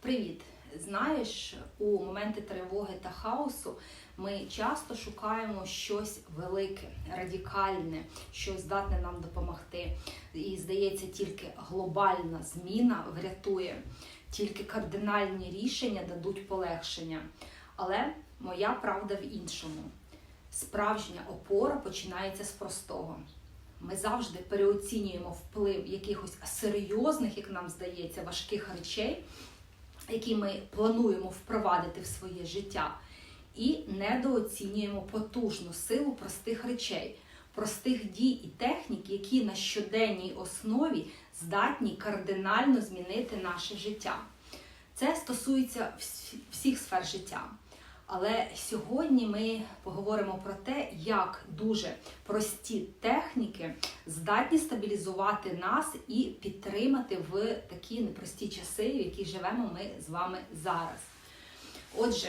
Привіт! Знаєш, у моменти тривоги та хаосу ми часто шукаємо щось велике, радикальне, що здатне нам допомогти. І здається, тільки глобальна зміна врятує, тільки кардинальні рішення дадуть полегшення. Але моя правда в іншому. Справжня опора починається з простого. Ми завжди переоцінюємо вплив якихось серйозних, як нам здається, важких речей, які ми плануємо впровадити в своє життя, і недооцінюємо потужну силу простих речей, простих дій і технік, які на щоденній основі здатні кардинально змінити наше життя. Це стосується всіх сфер життя. Але сьогодні ми поговоримо про те, як дуже прості техніки здатні стабілізувати нас і підтримати в такі непрості часи, в які живемо ми з вами зараз. Отже,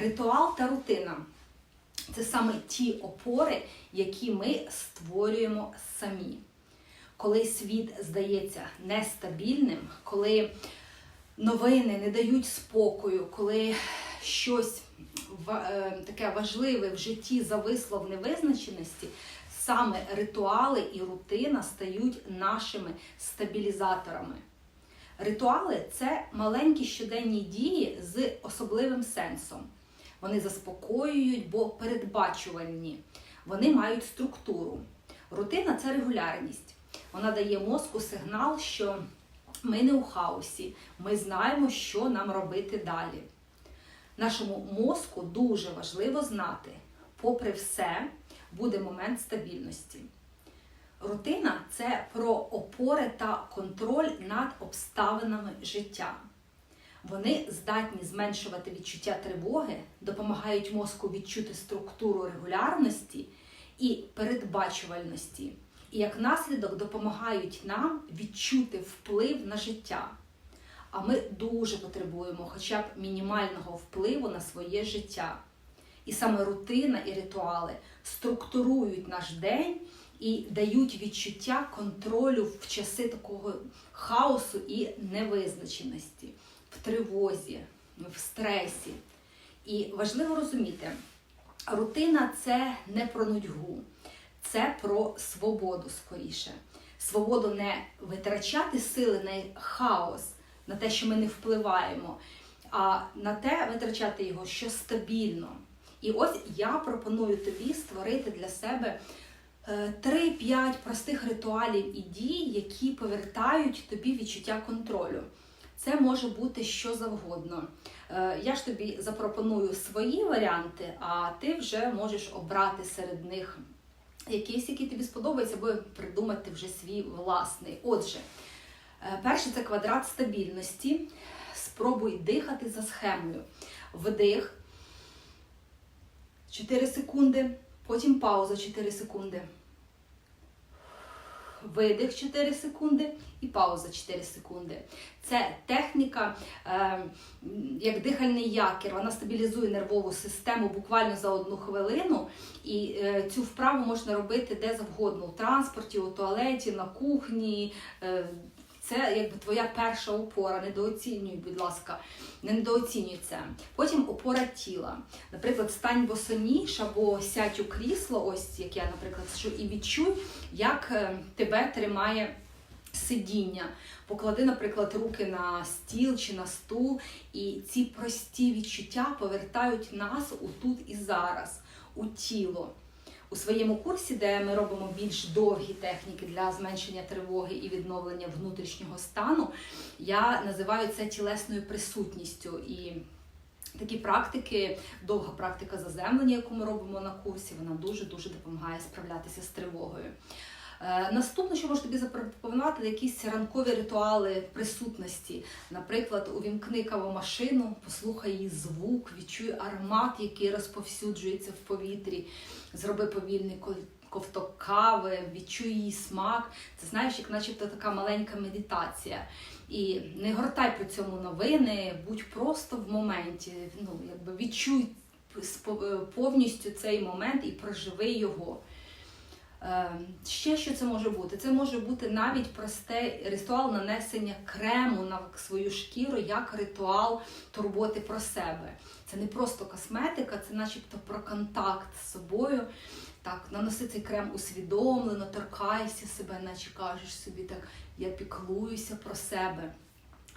ритуал та рутина це саме ті опори, які ми створюємо самі. Коли світ здається нестабільним, коли новини не дають спокою, коли щось таке важливе в житті зависло в невизначеності, саме ритуали і рутина стають нашими стабілізаторами. Ритуали це маленькі щоденні дії з особливим сенсом. Вони заспокоюють, бо передбачувальні. Вони мають структуру. Рутина це регулярність. Вона дає мозку сигнал, що ми не у хаосі, ми знаємо, що нам робити далі. Нашому мозку дуже важливо знати, попри все, буде момент стабільності. Рутина це про опори та контроль над обставинами життя. Вони здатні зменшувати відчуття тривоги, допомагають мозку відчути структуру регулярності і передбачувальності, і як наслідок допомагають нам відчути вплив на життя. А ми дуже потребуємо хоча б мінімального впливу на своє життя. І саме рутина і ритуали структурують наш день і дають відчуття контролю в часи такого хаосу і невизначеності, в тривозі, в стресі. І важливо розуміти, рутина це не про нудьгу, це про свободу скоріше. Свободу не витрачати сили на хаос, на те, що ми не впливаємо, а на те витрачати його, що стабільно. І ось я пропоную тобі створити для себе е, 3-5 простих ритуалів і дій, які повертають тобі відчуття контролю. Це може бути що завгодно. Е, Я ж тобі запропоную свої варіанти, а ти вже можеш обрати серед них якийсь, який тобі сподобається, або придумати вже свій власний. Отже, е, перший це квадрат стабільності. Спробуй дихати за схемою. Вдих 4 секунди, потім пауза 4 секунди. Видих 4 секунди і пауза 4 секунди. Це техніка е, як дихальний якір. Вона стабілізує нервову систему буквально за одну хвилину. І е, цю вправу можна робити де завгодно: у транспорті, у туалеті, на кухні. Е, це якби твоя перша опора. Недооцінюй, будь ласка, не недооцінюй це. Потім опора тіла. Наприклад, стань босоніж або сядь у крісло, ось як я, наприклад, що і відчуй, як е, тебе тримає сидіння. Поклади, наприклад, руки на стіл чи на стул, і ці прості відчуття повертають нас у тут і зараз, у тіло. У своєму курсі, де ми робимо більш довгі техніки для зменшення тривоги і відновлення внутрішнього стану, я називаю це тілесною присутністю. І такі практики, довга практика заземлення, яку ми робимо на курсі, вона дуже-дуже допомагає справлятися з тривогою. Е, Наступне, що можу тобі запропонувати, якісь ранкові ритуали присутності. Наприклад, увімкни кавомашину, послухай її звук, відчуй аромат, який розповсюджується в повітрі, зроби повільний ковток кави, відчуй її смак. Це знаєш, як начебто така маленька медитація. І не гортай при цьому новини, будь просто в моменті. Ну, якби відчуй повністю цей момент і проживи його. Е, Ще що це може бути? Це може бути навіть простий ритуал нанесення крему на свою шкіру як ритуал турботи про себе. Це не просто косметика, це начебто про контакт з собою. Так, наноси цей крем усвідомлено, торкайся себе, наче кажеш собі так, я піклуюся про себе.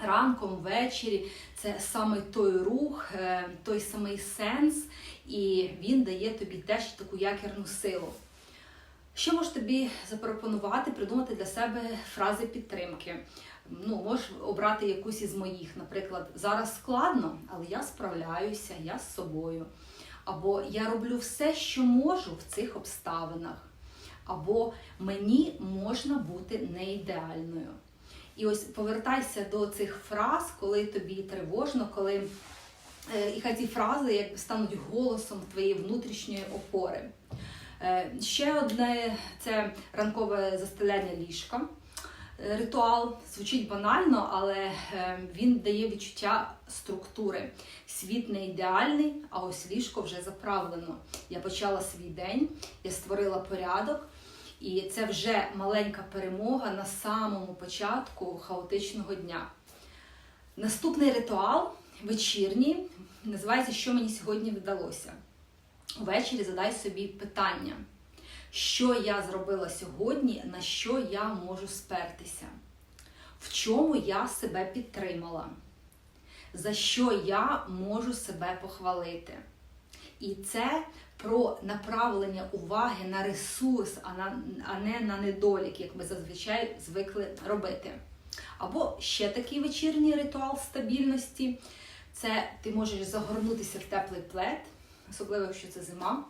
Ранком, ввечері це саме той рух, е, той самий сенс, і він дає тобі теж таку якірну силу. Що можу тобі запропонувати, придумати для себе фрази підтримки? Ну, можеш обрати якусь із моїх, наприклад, зараз складно, але я справляюся, я з собою. Або я роблю все, що можу в цих обставинах. Або мені можна бути не ідеальною. І ось повертайся до цих фраз, коли тобі тривожно, коли е, і хай ці фрази якби стануть голосом твоєї внутрішньої опори. Е, Ще одне це ранкове застеляння ліжка. Е, Ритуал звучить банально, але е, він дає відчуття структури. Світ не ідеальний, а ось ліжко вже заправлено. Я почала свій день, я створила порядок, і це вже маленька перемога на самому початку хаотичного дня. Наступний ритуал вечірній називається Що мені сьогодні вдалося. Увечері задай собі питання, що я зробила сьогодні, на що я можу спертися, в чому я себе підтримала, за що я можу себе похвалити. І це про направлення уваги на ресурс, а не на недолік, як ми зазвичай звикли робити. Або ще такий вечірній ритуал стабільності це ти можеш загорнутися в теплий плед, особливо якщо це зима,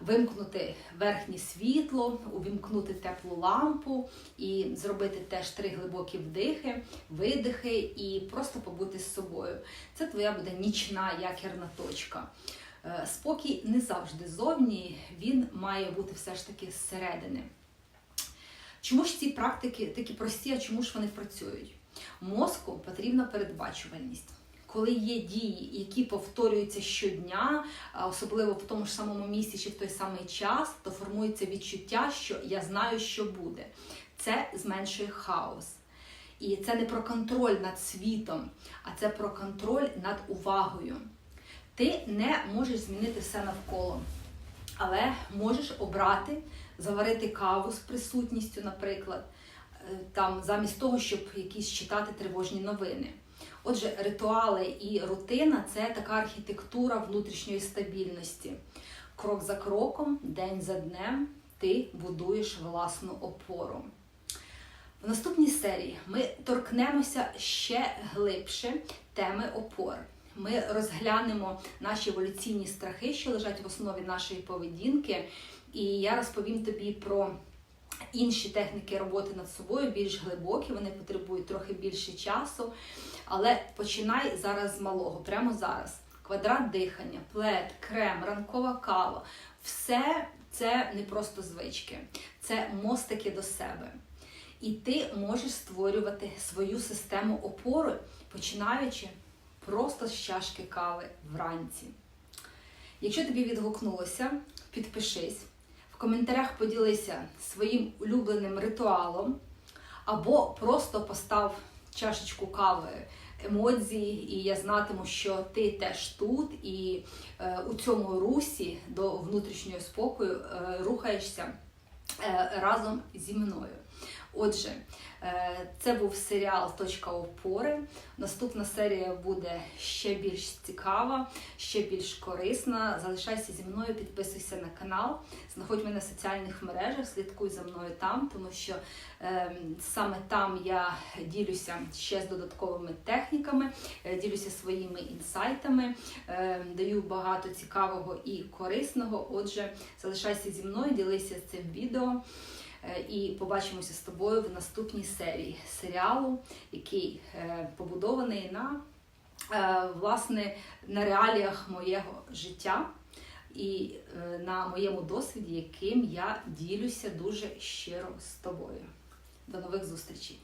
вимкнути верхнє світло, увімкнути теплу лампу і зробити теж три глибокі вдихи, видихи і просто побути з собою. Це твоя буде нічна якірна точка. Е, Спокій не завжди зовні, він має бути все ж таки зсередини. Чому ж ці практики такі прості, а чому ж вони працюють? Мозку потрібна передбачувальність. Коли є дії, які повторюються щодня, особливо в тому ж самому місці чи в той самий час, то формується відчуття, що я знаю, що буде. Це зменшує хаос. І це не про контроль над світом, а це про контроль над увагою. Ти не можеш змінити все навколо, але можеш обрати, заварити каву з присутністю, наприклад, е, там замість того, щоб якісь читати тривожні новини. Отже, ритуали і рутина це така архітектура внутрішньої стабільності. Крок за кроком, день за днем ти будуєш власну опору. В наступній серії ми торкнемося ще глибше теми опор. Ми розглянемо наші еволюційні страхи, що лежать в основі нашої поведінки, і я розповім тобі про інші техніки роботи над собою, більш глибокі, вони потребують трохи більше часу. Але починай зараз з малого, прямо зараз. Квадрат дихання, плед, крем, ранкова кава все це не просто звички, це мостики до себе. І ти можеш створювати свою систему опори, починаючи просто з чашки кави вранці. Якщо тобі відгукнулося, підпишись, в коментарях поділися своїм улюбленим ритуалом, або просто постав чашечку кави емодзі, і я знатиму, що ти теж тут, і е, у цьому русі до внутрішнього спокою е, рухаєшся е, разом зі мною. Отже, е, це був серіал Точка опори. Наступна серія буде ще більш цікава, ще більш корисна. Залишайся зі мною, підписуйся на канал, знаходь мене в соціальних мережах, слідкуй за мною там, тому що е, саме там я ділюся ще з додатковими техніками, е, ділюся своїми інсайтами, даю багато цікавого і корисного. Отже, залишайся зі мною, ділися цим відео. Е, І побачимося з тобою в наступній серії серіалу, який е, побудований на е, власне на реаліях моєго життя і на моєму досвіді, яким я ділюся дуже щиро з тобою. До нових зустрічей!